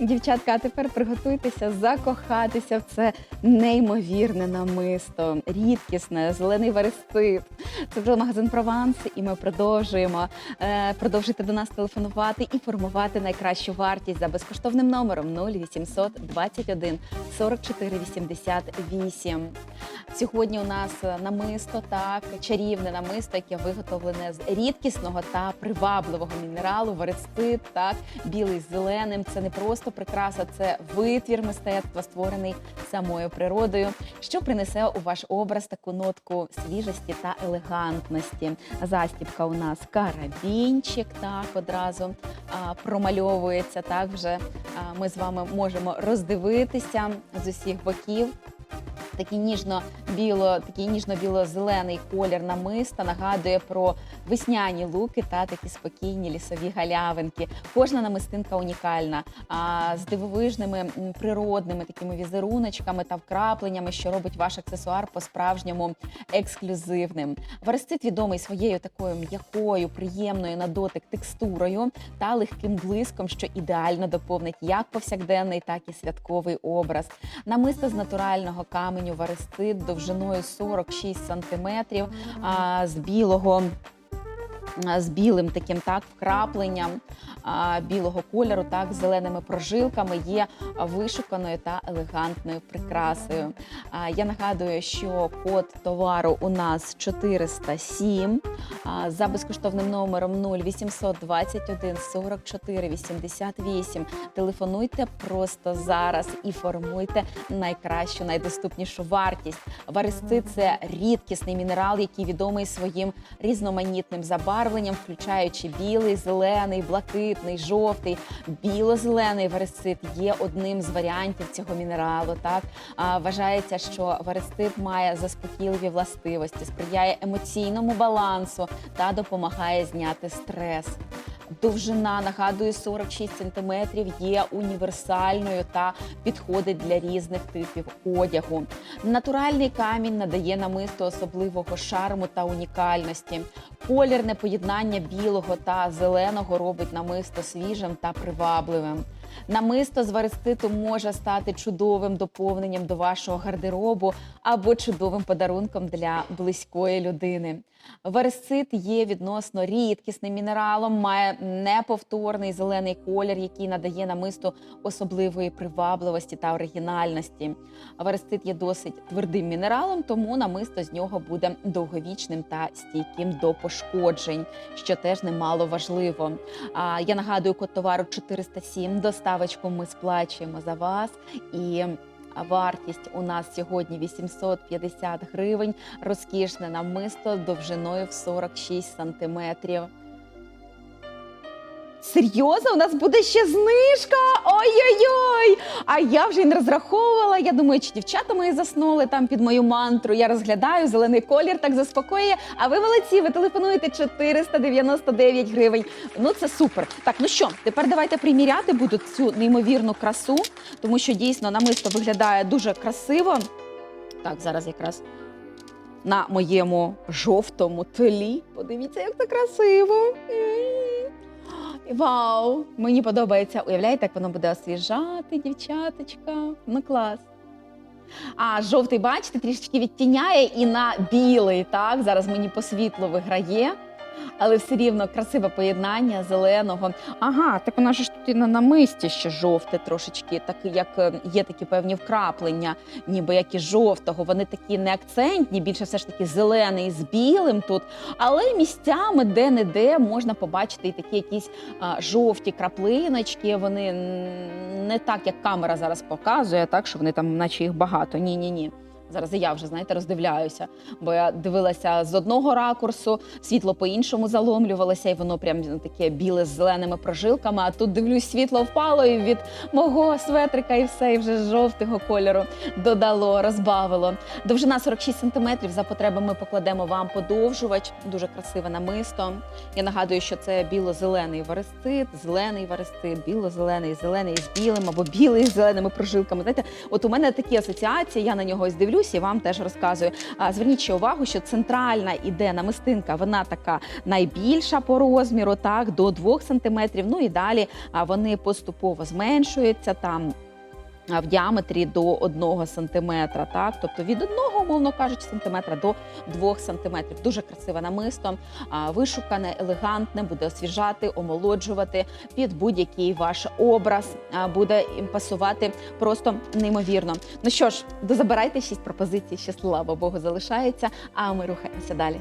Дівчатка, а тепер приготуйтеся закохатися в це неймовірне намисто, рідкісне, зелений верестит. Це вже магазин Прованс, і ми продовжуємо. Е, продовжуйте до нас телефонувати і формувати найкращу вартість за безкоштовним номером 0800 21 44 88. Сьогодні у нас намисто, так, чарівне намисто, яке виготовлене з рідкісного та привабливого мінералу, верестит, так, білий з зеленим. Це не просто прикраса, це витвір мистецтва, створений самою природою, що принесе у ваш образ таку нотку свіжості та елегантності. Застібка у нас карабінчик, так одразу а, промальовується. Так вже а, ми з вами можемо роздивитися з усіх боків. Такий ніжно-біло, такий ніжно-біло-зелений колір намиста нагадує про весняні луки та такі спокійні лісові галявинки. Кожна намистинка унікальна, а з дивовижними природними такими візеруночками та вкрапленнями, що робить ваш аксесуар по-справжньому ексклюзивним. Верестит відомий своєю такою м'якою, приємною на дотик текстурою та легким блиском, що ідеально доповнить як повсякденний, так і святковий образ. Намисто з натурального каменю варестит довжиною 46 сантиметрів, а, з білого. А, З білим таким так вкрапленням білого кольору, так зеленими прожилками є вишуканою та елегантною прикрасою. Я нагадую, що код товару у нас 407 за безкоштовним номером 0800 21 44 88. Телефонуйте просто зараз і формуйте найкращу, найдоступнішу вартість. Варисти це рідкісний мінерал, який відомий своїм різноманітним забарвленням, включаючи білий, зелений, блакитний, жовтий, біло-зелений варисит є одним з варіантів цього мінералу. Так а, вважається, що варисит має заспокійливі властивості, сприяє емоційному балансу та допомагає зняти стрес. Довжина нагадую 46 см, є універсальною та підходить для різних типів одягу. Натуральний камінь надає намисту особливого шарму та унікальності. Колірне поєднання білого та зеленого робить намисто свіжим та привабливим. Намисто з вариститу може стати чудовим доповненням до вашого гардеробу або чудовим подарунком для близької людини. Варисит є відносно рідкісним мінералом, має неповторний зелений колір, який надає намисту особливої привабливості та оригінальності. Варисит є досить твердим мінералом, тому намисто з нього буде довговічним та стійким до пошкоджень, що теж немало важливо. Я нагадую, код товару 407. Доставочку ми сплачуємо за вас і. Вартість у нас сьогодні 850 гривень. Розкішне намисто довжиною в 46 сантиметрів. Серйозно, у нас буде ще знижка. Ой-ой-ой! А я вже й не розраховувала. Я думаю, чи дівчата мої заснули там під мою мантру. Я розглядаю, зелений колір так заспокоює. А ви молодці, ви телефонуєте 499 гривень. Ну це супер. Так, ну що, тепер давайте приміряти буду цю неймовірну красу, тому що дійсно намисто виглядає дуже красиво. Так, зараз якраз на моєму жовтому тлі. Подивіться, як це красиво. Вау! Мені подобається. Уявляєте, як воно буде освіжати, дівчаточка. Ну клас. А жовтий, бачите, трішечки відтіняє і на білий. Так, зараз мені по світлу виграє. Але все рівно красиве поєднання зеленого. Ага, так вона ж тут і на намисті ще жовте трошечки, так як е, є такі певні вкраплення, ніби як і жовтого. Вони такі не акцентні, більше все ж таки зелений з білим тут. Але місцями де-не-де можна побачити і такі якісь а, жовті краплиночки. Вони не так, як камера зараз показує, так що вони там, наче їх багато. Ні, ні, ні. Зараз я вже знаєте роздивляюся, бо я дивилася з одного ракурсу, світло по-іншому заломлювалося, і воно прям таке біле з зеленими прожилками. А тут дивлюсь, світло впало і від мого светрика, і все, і вже жовтого кольору додало, розбавило. Довжина 46 см, За потреби ми покладемо вам подовжувач. Дуже красиве намисто. Я нагадую, що це біло-зелений варестит, зелений варестит, біло-зелений, зелений з білим або білий з зеленими прожилками. Знаєте, от у мене такі асоціації, я на нього ось дивлюся. Ділюсь і вам теж розказую. Зверніть увагу, що центральна іде намистинка, вона така найбільша по розміру, так, до 2 см. Ну і далі вони поступово зменшуються там. В діаметрі до 1 сантиметра, так тобто від 1, умовно кажучи, сантиметра до 2 сантиметрів. Дуже красиве намисто, вишукане, елегантне, буде освіжати, омолоджувати під будь-який ваш образ, буде пасувати просто неймовірно. Ну що ж, дозабирайте шість пропозицій, ще слава Богу, залишається. А ми рухаємося далі.